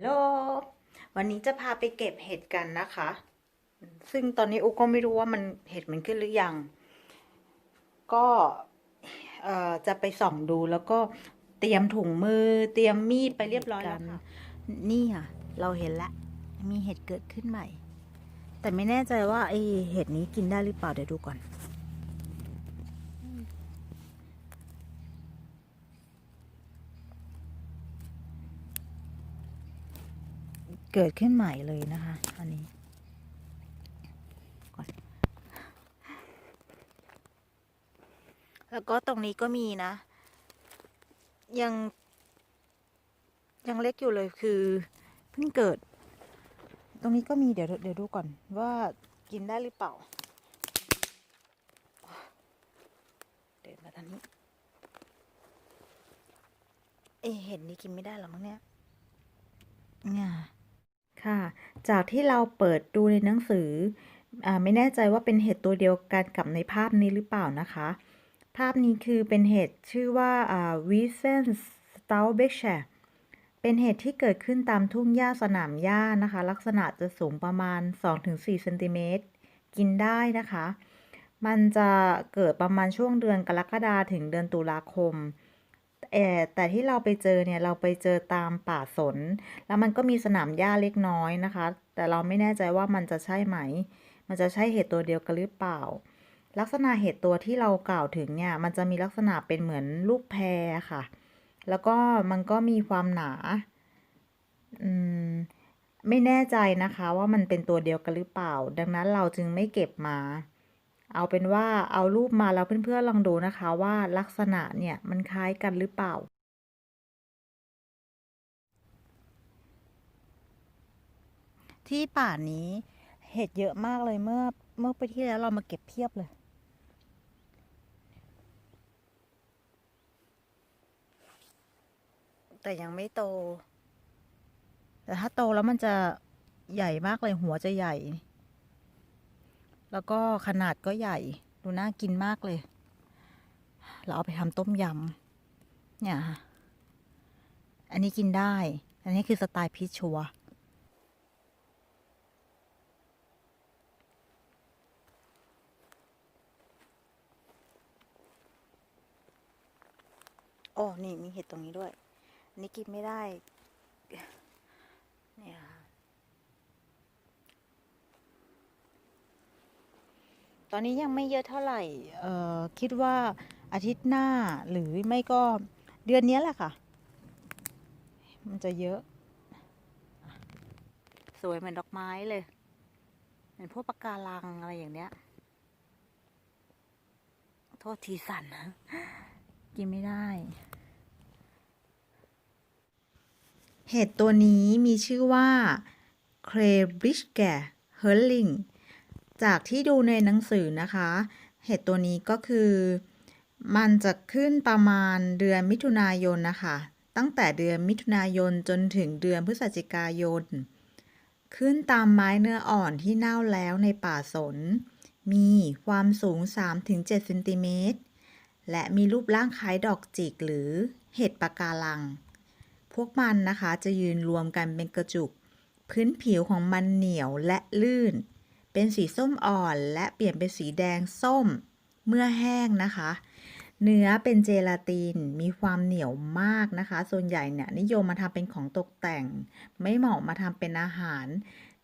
โลวันนี้จะพาไปเก็บเห็ดกันนะคะ ซึ่งตอนนี้อุก็ไม่รู้ว่ามันเห็ดมันขึ้นหรือยัง ก็เอ่อจะไปส่องดูแล้วก็เตรียมถุงมือ เตรียมมีดไปเรียบร้อยแล้วค่ะ นี่อะเราเห็นแล้วมีเห็ดเกิดขึ้นใหม่ แต่ไม่แน่ใจว่าไอเห็ดนี้กินได้หรือเปล่าเดี๋ยวดูก่อน เกิดขึ้นใหม่เลยนะคะอันนี้แล้วก็ตรงนี้ก็มีนะ ยัง ยังเล็กอยู่เลยคือเพิ่งเกิด ตรงนี้ก็มีเดี๋ยวเดี๋ยวดูก่อนว่ากินได้หรือเปล่า เดินมาทางนี้ เอเห็นนี่กินไม่ได้หรอมั้งเนี่ยเนี่ย ค่ะ จากที่เราเปิดดูในหนังสืออ่าไม่แน่ใจว่าเป็นเห็ดตัวเดียวกันกับในภาพนี้หรือเปล่านะคะ ภาพนี้คือเป็นเห็ดชื่อว่าอ่าวิเซนสตาเบชเป็นเห็ดที่เกิดขึ้นตามทุ่งหญ้าสนามหญ้านะคะ ลักษณะจะสูงประมาณ 2-4เซนติเมตรกินได้นะคะ มันจะเกิดประมาณช่วงเดือนกรกฎาถึงเดือนตุลาคม แต่ที่เราไปเจอเนี่ยเราไปเจอตามป่าสน แล้วมันก็มีสนามหญ้าเล็กน้อยนะคะ แต่เราไม่แน่ใจว่ามันจะใช่ไหม มันจะใช่เห็ดตัวเดียวกันหรือเปล่า ลักษณะเห็ดตัวที่เรากล่าวถึงเนี่ย มันจะมีลักษณะเป็นเหมือนลูกแพรค่ะ แล้วก็มันก็มีความหนา อืมไม่แน่ใจนะคะว่ามันเป็นตัวเดียวกันหรือเปล่า ดังนั้นเราจึงไม่เก็บมา เอาเป็นว่าเอารูปมาแล้วเพื่อนๆลองดูนะคะว่าลักษณะเนี่ยมันคล้ายกันหรือเปล่าที่ป่านี้เห็ดเยอะมากเลยเมื่อเมื่อไปที่แล้วเรามาเก็บเพียบเลย แต่ยังไม่โต แต่ถ้าโตแล้วมันจะใหญ่มากเลยหัวจะใหญ่ แล้วก็ขนาดก็ใหญ่ ดูน่ากินมากเลย เราเอาไปทำต้มยำ เนี่ยค่ะอันนี้กินได้ อันนี้คือสไตล์พีชชัว โอ้ นี่มีเห็ดตรงนี้ด้วย อันนี้กินไม่ได้ เนี่ยค่ะต อนนี้ยังไม่เยอะเท่าไหร่เอ่อคิดว่าอาทิตย์หน้าหรือไม่ก็เดือนนี้แหละค่ะ มันจะเยอะ สวยเหมือนดอกไม้เลย เหมือนพวกปะการังอะไรอย่างเนี้ย โทษทีสั่นนะกินไม่ได้ เห็ดตัวนี้มีชื่อว่าเครบริชแกเฮอร์ลิง จากที่ดูในหนังสือนะคะ เห็ดตัวนี้ก็คือ มันจะขึ้นประมาณเดือนมิถุนายนนะคะ ตั้งแต่เดือนมิถุนายนจนถึงเดือนพฤศจิกายน ขึ้นตามไม้เนื้ออ่อนที่เน่าแล้วในป่าสน มีความสูง 3-7เซนติเมตร และมีรูปร่างคล้ายดอกจิกหรือเห็ดปะการัง พวกมันนะคะจะยืนรวมกันเป็นกระจุก พื้นผิวของมันเหนียวและลื่น เป็นสีส้มอ่อนและเปลี่ยนเป็นสีแดงส้มเมื่อแห้งนะคะ เนื้อเป็นเจลาตินมีความเหนียวมากนะคะ ส่วนใหญ่เนี่ยนิยมมาทำเป็นของตกแต่ง ไม่เหมาะมาทำเป็นอาหาร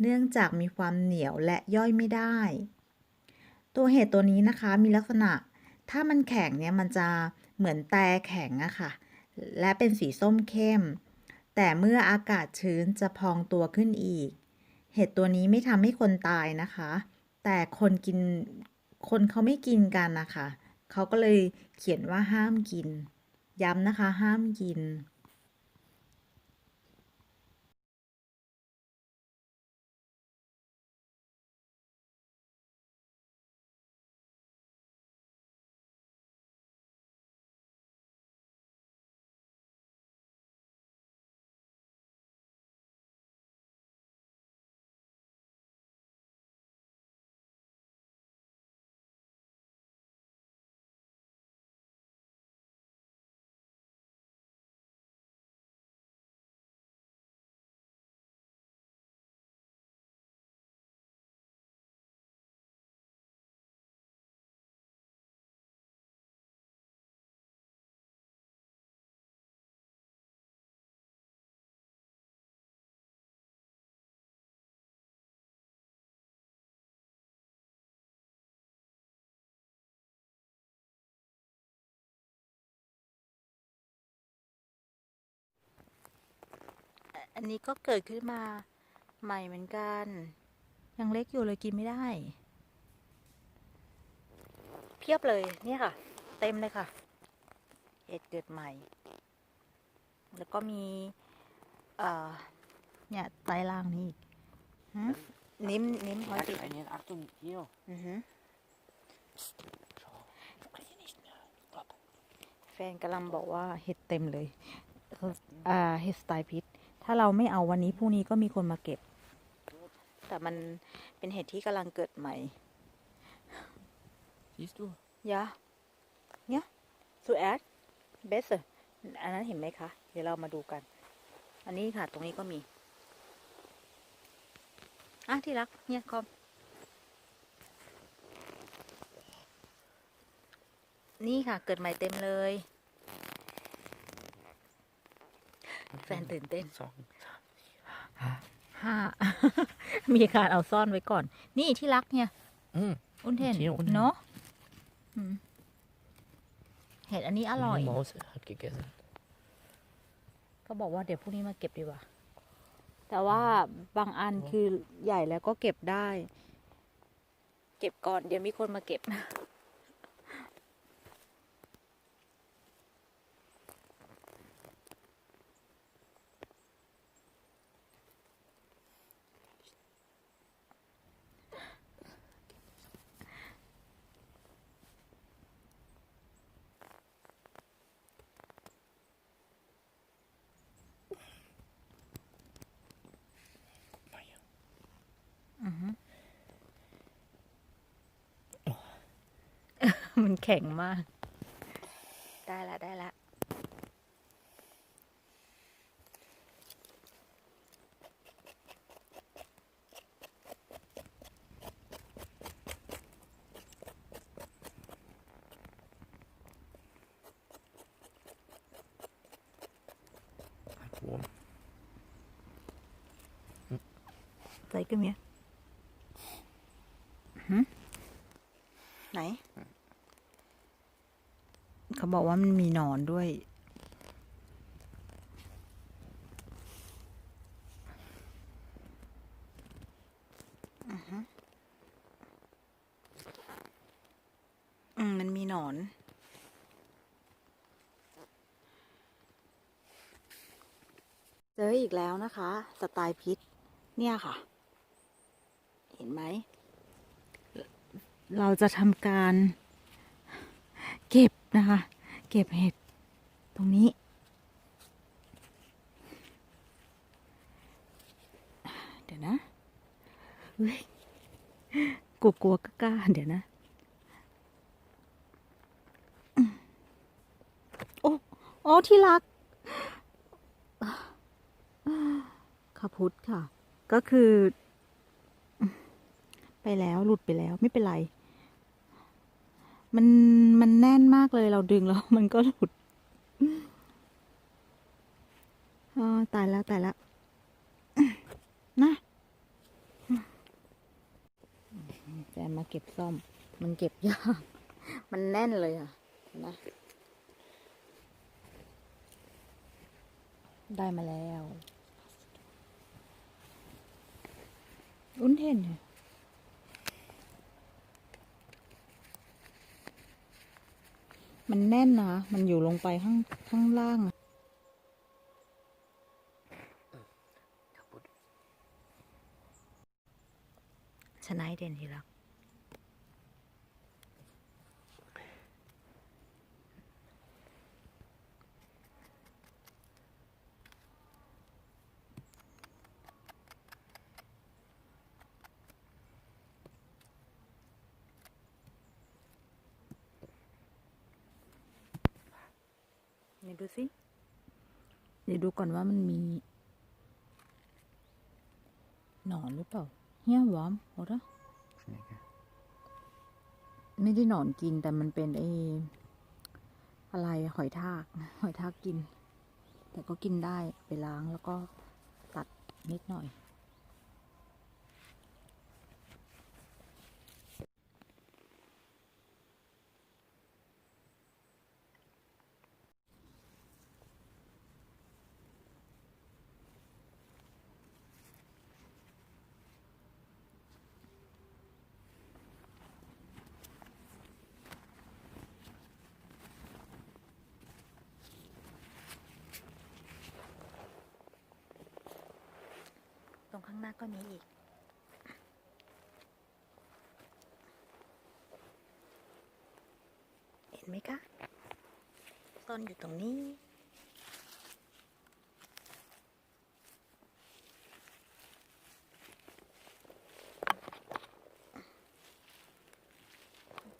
เนื่องจากมีความเหนียวและย่อยไม่ได้ ตัวเห็ดตัวนี้นะคะมีลักษณะ ถ้ามันแข็งเนี่ยมันจะเหมือนแตแข็งอะค่ะ และเป็นสีส้มเข้ม แต่เมื่ออากาศชื้นจะพองตัวขึ้นอีก เห็ดตัวนี้ไม่ทำให้คนตายนะคะ แต่คนกินคนเขาไม่กินกันนะคะเขาก็เลยเขียนว่าห้ามกิน ย้ำนะคะห้ามกิน อันนี้ก็เกิดขึ้นมาใหม่เหมือนกัน ยังเล็กอยู่เลยกินไม่ได้ เพียบเลยเนี่ยค่ะ เต็มเลยค่ะ เห็ดเกิดใหม่ แล้วก็มีเอ่อเนี่ยใต้ล่างนี่อีกหึนิ้มนิ้มหอยติด Einen Achtung, hier. อือฮึ Schau. Kann ich nicht mehr. Stopp. แฟนกำลังบอกว่าเห็ดเต็มเลยคืออ่าเห็ดสไตล์พิษ ถ้าเราไม่เอาวันนี้พรุ่งนี้ก็มีคนมาเก็บ แต่มันเป็นเห็ดที่กำลังเกิดใหม่ Siehst du? ยะเนี่ยสูแอดเบสอันนั้นเห็นไหมคะ เดี๋ยวเรามาดูกัน อันนี้ค่ะ ตรงนี้ก็มี อะ ที่รัก เนี่ยคอม นี่ค่ะ เกิดใหม่เต็มเลย แฟนตื่นเต้น Song. ห้ามีการเอาซ่อนไว้ก่อน นี่ที่รักเนี่ย Mm. อุ้นเทนที่อุ้นเทนเนาะอืมเห็ดอันนี้อร่อย Die Maus hat gegessen. ก็บอกว่าเดี๋ยวพรุ่งนี้มาเก็บดีกว่า แต่ว่าบางอันคือใหญ่แล้วก็เก็บได้ เก็บก่อน เดี๋ยวมีคนมาเก็บ มันแข็งมาก ได้ละได้ละ Ein Wurm. ใส่กันเมียหืม ไหน เขาบอกว่ามันมีหนอนด้วยอือฮึอืมมันมีหนอนเจออีกแล้วนะคะ สไตล์พิษ เนี่ยค่ะ เห็นไหม เราจะทำการเก็บนะคะ เก็บเห็ดตรงนี้ เดี๋ยวนะเฮ้ยกลัวกลัวกล้าเดี๋ยวนะ โอ้โอ้ที่รักขะพุทธค่ะ ก็คือ ไปแล้วหลุดไปแล้วไม่เป็นไร มันมันแน่นมากเลยเราดึงแล้วมันก็หลุดอ๋อตายแล้วตายแล้วนะแฟนมาเก็บซ่อม มันเก็บยาก มันแน่นเลยอะนะ ได้มาแล้ว อุ้นเห็นเนี่ย มันแน่นนะ มันอยู่ลงไปข้างข้างล่างชนะเด่นทีรัก ดี๋ยวดูสิ เดี๋ยวดูก่อนว่ามันมี หนอนหรือเปล่าเฮียวอมโอ้ละ Schnecke. ไม่ได้หนอนกินแต่มันเป็นไออะไรอะหอยทาก หอยทากกิน แต่ก็กินได้ไปล้างแล้วก็ตัดนิดหน่อย ตรงข้างหน้าก็มีอีก เห็นไหมคะซ่อนอยู่ตรงนี้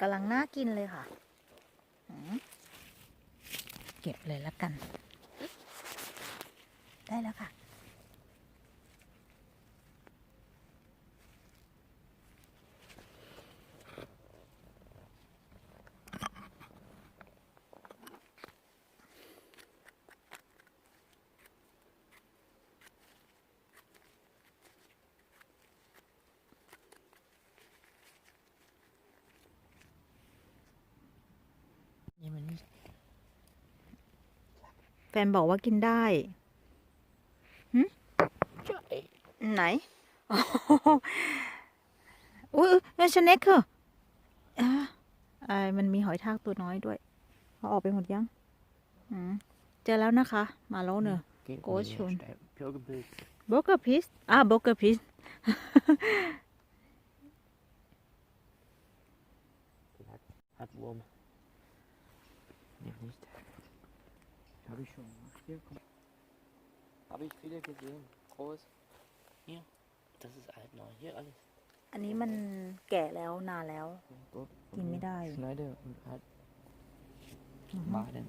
กำลังน่ากินเลยค่ะ เก็บเลยละกัน ได้แล้วค่ะ นี่มันนี่ แฟนบอกว่ากินได้ใช่ไหนอุ้ยนั่นชเน็กเหรออ่าอ่ามันมีหอยทากตัวน้อยด้วยเขาออกไปหมดยังอืมเจอแล้วนะคะ มาแล้วเนอะ Geht Groß nicht, schon. steif. Bürgerbild. โบกเกอร์พิสอ่าโบกเกอร์พิส Den hat, hat Wurm. Nee, Habe ich schon. Ach, hier, komm. Habe ich viele gesehen. Groß. Hier. Das ist alt neu. Hier alles. อันนี้มันแก่แล้วนานแล้ว Guck, Die mit Ei. Schneide und halt Mhm. Baden.